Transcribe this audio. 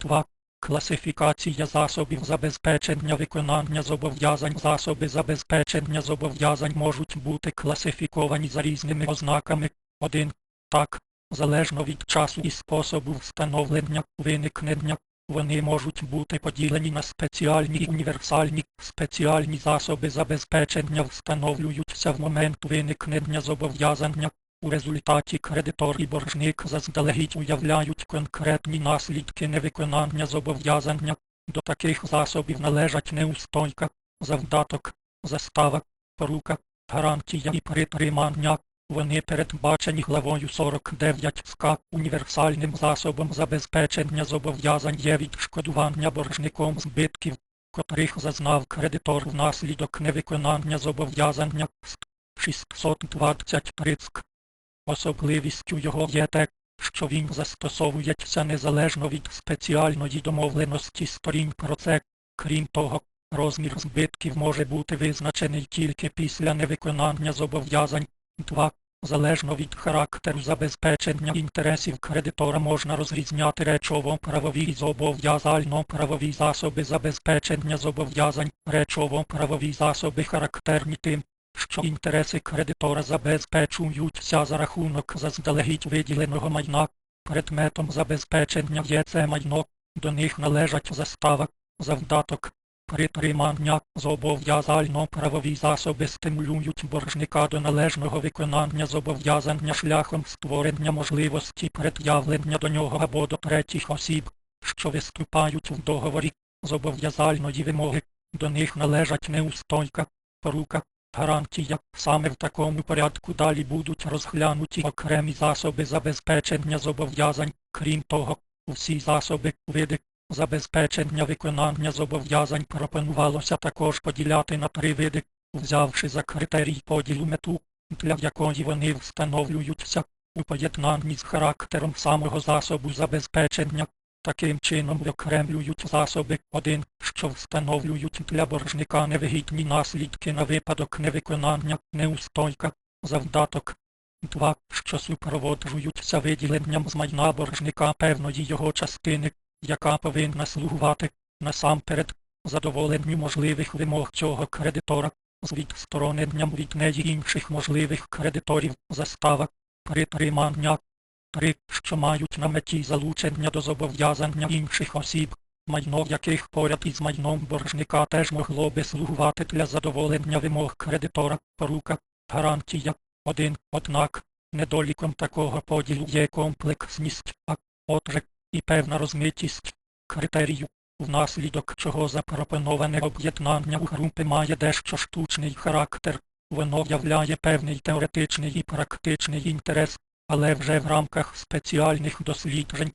2. Класифікація засобів забезпечення виконання зобов'язань. Засоби забезпечення зобов'язань можуть бути класифіковані за різними ознаками. 1. Так, залежно від часу і способу встановлення, виникнення, вони можуть бути поділені на спеціальні і універсальні. Спеціальні засоби забезпечення встановлюються в момент виникнення зобов'язання. У результаті кредитор і боржник заздалегідь уявляють конкретні наслідки невиконання зобов'язання. До таких засобів належать неустойка, завдаток, застава, порука, гарантія і притримання. Вони передбачені главою 49 СК універсальним засобом забезпечення зобов'язань є відшкодування боржником збитків, котрих зазнав кредитор внаслідок невиконання зобов'язання 623 СК. Особливістю його є те, що він застосовується незалежно від спеціальної домовленості сторін про це. Крім того, розмір збитків може бути визначений тільки після невиконання зобов'язань. 2. Залежно від характеру забезпечення інтересів кредитора можна розрізняти речово-правові і зобов'язально-правові засоби забезпечення зобов'язань. Речово-правові засоби характерні тим, що інтереси кредитора забезпечуються за рахунок заздалегідь виділеного майна. Предметом забезпечення є це майно, до них належать застава, завдаток, притримання, зобов'язально-правові засоби стимулюють боржника до належного виконання зобов'язання шляхом створення можливості пред'явлення до нього або до третіх осіб, що виступають в договорі зобов'язальної вимоги. До них належать неустойка, порука, гарантія. Саме в такому порядку далі будуть розглянуті окремі засоби забезпечення зобов'язань. Крім того, усі засоби, види забезпечення виконання зобов'язань пропонувалося також поділяти на три види, взявши за критерій поділу мету, для якої вони встановлюються у поєднанні з характером самого засобу забезпечення. Таким чином виокремлюють засоби 1, що встановлюють для боржника невигідні наслідки на випадок невиконання, неустойка, завдаток. 2, що супроводжуються виділенням з майна боржника певної його частини, яка повинна слугувати насамперед задоволенню можливих вимог цього кредитора, з відстороненням від неї інших можливих кредиторів, застава, притримання. 3. Що мають на меті залучення до зобов'язання інших осіб, майно яких поряд із майном боржника теж могло би слугувати для задоволення вимог кредитора, порука, гарантія. 1. Однак, недоліком такого поділу є комплексність, а отже, і певна розмитість критерію, внаслідок чого запропоноване об'єднання у групи має дещо штучний характер, воно являє певний теоретичний і практичний інтерес, але вже в рамках спеціальних досліджень